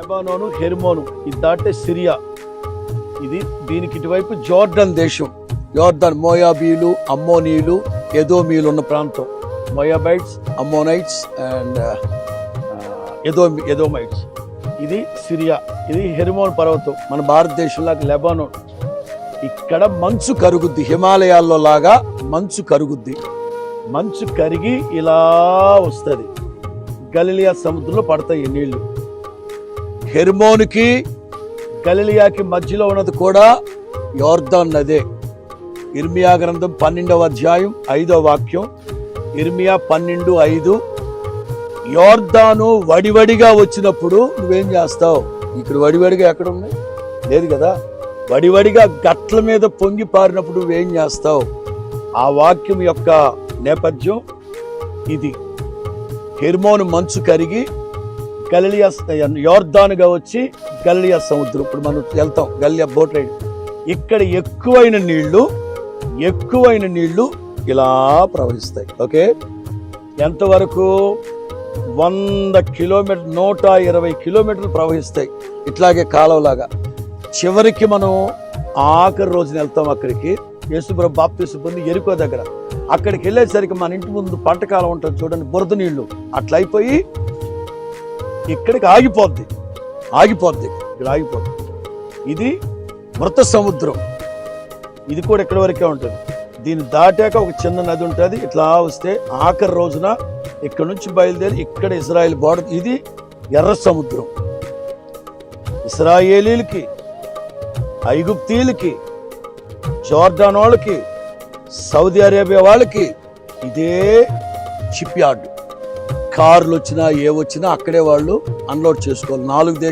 Lebanon Hermon ఇది దాటే Syria. ఇది దీనికి ఇటువైపు జోర్డన్ దేశం. జోర్డన్ మోయాబీలు అమ్మోనీలు ఎదోమీలు ఉన్న ప్రాంతం. మోయాబైట్స్ అమ్మోనైట్స్ అండ్ ఎదో ఎదోమైట్స్. ఇది సిరియా. ఇది హెర్మోన్ పర్వతం. మన భారతదేశంలో లెబానోన్. ఇక్కడ మంచు కరుగుద్ది. హిమాలయాల్లో లాగా మంచు కరుగుద్ది. మంచు కరిగి ఇలా వస్తుంది. గలిలియా సముద్రంలో పడతాయి నీళ్ళు. హెర్మోన్కి గలిలియాకి మధ్యలో ఉన్నది కూడా యోర్ధన్ నదే. ఇర్మియా గ్రంథం పన్నెండవ అధ్యాయం ఐదో వాక్యం. ఇర్మియా పన్నెండు ఐదు. యోర్దాను వడివడిగా వచ్చినప్పుడు నువ్వేం చేస్తావు? ఇక్కడ వడివడిగా ఎక్కడ లేదు కదా? వడివడిగా గట్ల మీద పొంగి పారినప్పుడు నువ్వేం చేస్తావు? ఆ వాక్యం యొక్క నేపథ్యం ఇది. హెర్మోను మంచు కరిగి గలియా యోర్ధానుగా వచ్చి గలియా సముద్రం. ఇప్పుడు మనం వెళ్తాం. గలియా బోట్ రైడ్. ఇక్కడ ఎక్కువైన నీళ్ళు ఎక్కువైన నీళ్ళు ఇలా ప్రవహిస్తాయి. ఓకే? ఎంతవరకు? వంద కిలోమీటర్ నూట ఇరవై కిలోమీటర్లు ప్రవహిస్తాయి. ఇట్లాగే కాలువలాగా. చివరికి మనం ఆఖరి రోజున వెళ్తాం అక్కడికి. యేసుప్రభు బాప్తీసు పొంది ఎరుకో దగ్గర. అక్కడికి వెళ్ళేసరికి మన ఇంటి ముందు పంటకాలం ఉంటుంది చూడండి బురద నీళ్ళు. అట్లయిపోయి ఇక్కడికి ఆగిపోద్ది. ఆగిపోద్ది ఇక్కడ ఆగిపోద్ది. ఇది మృత సముద్రం. ఇది కూడా ఇక్కడి వరకే ఉంటుంది? దీన్ని దాటాక ఒక చిన్న నది ఉంటుంది. ఇట్లా వస్తే ఆఖరి రోజున ఇక్కడ నుంచి బయలుదేరి ఇక్కడ ఇజ్రాయెల్ బోర్డర్ ఇది ఎర్ర సముద్రం. ఇస్రాయేలీలకి ఐగుప్తీలకి జోర్డాన్ వాళ్ళకి సౌదీ అరేబియా వాళ్ళకి ఇదే షిప్ యార్డ్ కార్లు వచ్చినా ఏ వచ్చినా అక్కడే వాళ్ళు అన్లోడ్ చేసుకోవాలి. నాలుగు దేశాలు